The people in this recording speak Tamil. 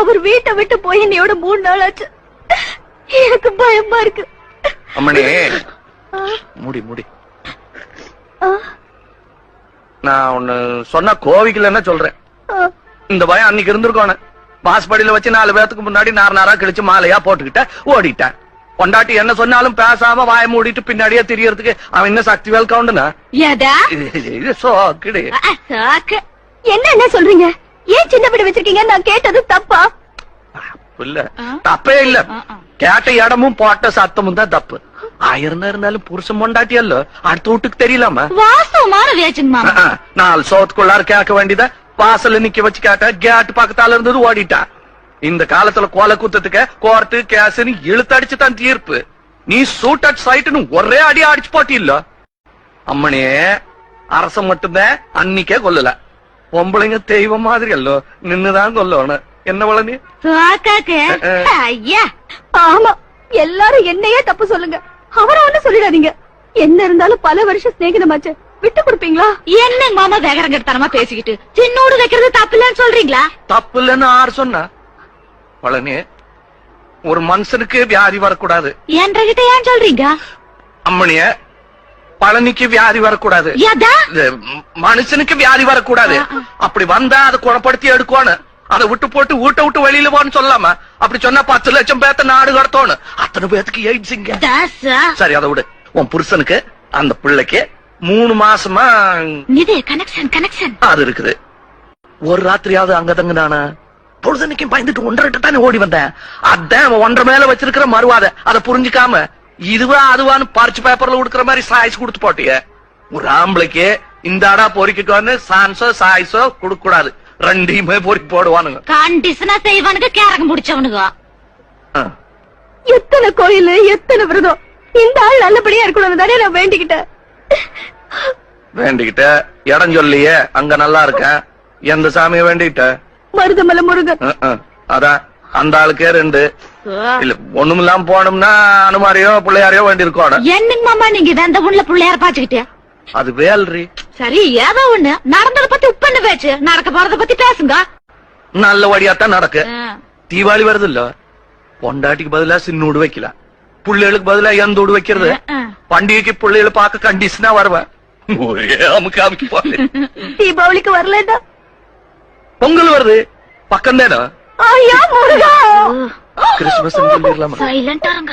அவர் வீட்டை விட்டு போய் என்னையோட மூணு நாள் ஆச்சு. எனக்கு பயமா இருக்கு. அம்மணி முடி முடி. நான் ஒண்ணு சொன்னா கோவிக்கலன்னா சொல்றேன். இந்த பயம் அன்னைக்கு இருந்திருக்கோன வாசப்படியில வச்சு நாலு பேத்துக்கு முன்னாடி நார் நாரா கிழிச்சு மாலையா போட்டுக்கிட்ட ஓடிட்டேன். பொண்டாட்டி என்ன சொன்னாலும் பேசாம வாய மூடிட்டு பின்னாடியே தெரியறதுக்கு அவன் என்ன சக்தி வேல் கவுண்டுனா. என்ன என்ன சொல்றீங்க? ஏன் சின்ன வீடு வச்சிருக்கீங்க நான் கேட்டது தப்பா? இல்ல தப்பே இல்ல. கேட்ட இடமும் போட்ட சத்தமும் தான் தப்பு. ஆயிரம் இருந்தாலும் புருஷன் பொண்டாட்டியல்ல? அடுத்த வீட்டுக்கு தெரியலாமா? வாஸ்தவமான வேச்சுங்க மாமா. நாலு சோத்துக்குள்ளார கேட்க வேண்டியத வாசல்ல நிக்க வச்சு கேட்ட கேட் பக்கத்தால இருந்தது ஓடிட்டா. இந்த காலத்துல கோல குத்தத்துக்கு கோர்ட்டு கேஸ்னு இழுத்தடிச்சு தான் தீர்ப்பு. நீ சூட் அட் சைட்டுன்னு ஒரே அடி அடிச்சு போட்டி இல்ல அம்மனே அரசன் மட்டும்தான் அன்னிக்கே கொல்லல. பொம்பளைங்க தெய்வம் மாதிரி அல்லோ. நின்னுதான் கொல்லணும் என்ன வளனி? சாக்காக்கு ஐயா. ஆமா. எல்லாரும் என்னையே தப்பு சொல்லுங்க. அவரை ஒண்ணு சொல்லிடாதீங்க. என்ன இருந்தாலும் பல வருஷம் சிநேகிதமாச்சு. விட்டு கொடுப்பீங்களா? என்ன மாமா வேகரங்கத்தனமா பேசிக்கிட்டு? சின்னோடு வைக்கிறது தப்பு இல்லன்னு சொல்றீங்களா? தப்பு இல்லைன்னு ஆறு சொன்னா? பழனி ஒரு மனுஷனுக்கு வியாதி வரக்கூடாது. என்கிட்ட ஏன் சொல்றீங்க? அம்மணிய பழனிக்கு வியாதி வரக்கூடாது. மனுஷனுக்கு வியாதி வரக்கூடாது. அப்படி வந்தா அதை குணப்படுத்தி எடுக்கணும் அதை விட்டு போட்டு வீட்டை விட்டு வெளியில போன்னு சொல்லாம அப்படி சொன்னா பத்து லட்சம் பேத்த நாடு கடத்தணும் அத்தனை பேத்துக்கு எய்ட்ஸிங்க சரி அதை விடு. உன் புருஷனுக்கு அந்த பிள்ளைக்கு மூணு மாசமா இது கனெக்ஷன் கனெக்ஷன் அது இருக்குது. ஒரு ராத்திரியாவது அங்க தங்குனானா? பொழுதன்னைக்கும் பயந்துட்டு ஒன்றரை தானே ஓடி வந்தேன். அதான் ஒன்றரை மேல வச்சிருக்கிற மறுவாத. அதை புரிஞ்சுக்காம இதுவா அதுவான்னு பறிச்சு பேப்பர்ல கொடுக்குற மாதிரி சாய்ஸ் கொடுத்து போட்டிய. ஒரு ஆம்பளைக்கு இந்த அடா பொறிக்கிட்டு சான்ஸோ சாய்ஸோ கொடுக்க கூடாது. ரெண்டையுமே பொறுக்கி போடுவானுங்க. கண்டிஷனா செய்வானுங்க கேரகம் முடிச்சவனுங்க. ஆ. எத்தனை கோயில் எத்தனை விரதம்? இந்த ஆள் நல்லபடியா இருக்கணும் தானே நான் வேண்டிக்கிட்டேன். வேண்டிக்கிட்ட? இடம் சொல்லியே அங்க நல்லா இருக்கேன். எந்த சாமியை வேண்டிக்கிட்ட? மருதமலை முருகன். அதான் அந்த ஆளுக்கே ரெண்டு. இல்ல ஒண்ணும் இல்லாம போனோம்னா அனுமாரியோ பிள்ளையாரையோ வேண்டி இருக்கணும் என்னங்க மாமா நீங்க வெந்த உள்ள பிள்ளையார பாச்சுக்கிட்டு அது வேல்ரி. சரி ஏதோ ஒண்ணு. நடந்தத பத்தி உப்பெண்ண பேச்சு? நடக்க போறத பத்தி பேசுங்க. நல்ல வழியாத்தான் நடக்கு. தீபாவளி வருது இல்ல பொண்டாட்டிக்கு பதிலா சின்னூடு வைக்கலாம் புள்ளைகளுக்கு பதிலா எந்த ஊடு வைக்கிறது? பண்டிகைக்கு பிள்ளைகளை பார்க்க கண்டிஷனா வருவேன். ஒரே அமுக்கு தீபாவளிக்கு வரலடா பொங்கல் வருது. பக்கம் தானே ஐயா முருகா! ಕ್ರಿಸ್ಮಸ್ ಅಂಗಡಿಯಲ್ಲಿ ಇರ್ಲಮ್ಮ ಸೈಲೆಂಟ್ ಅರಂಗ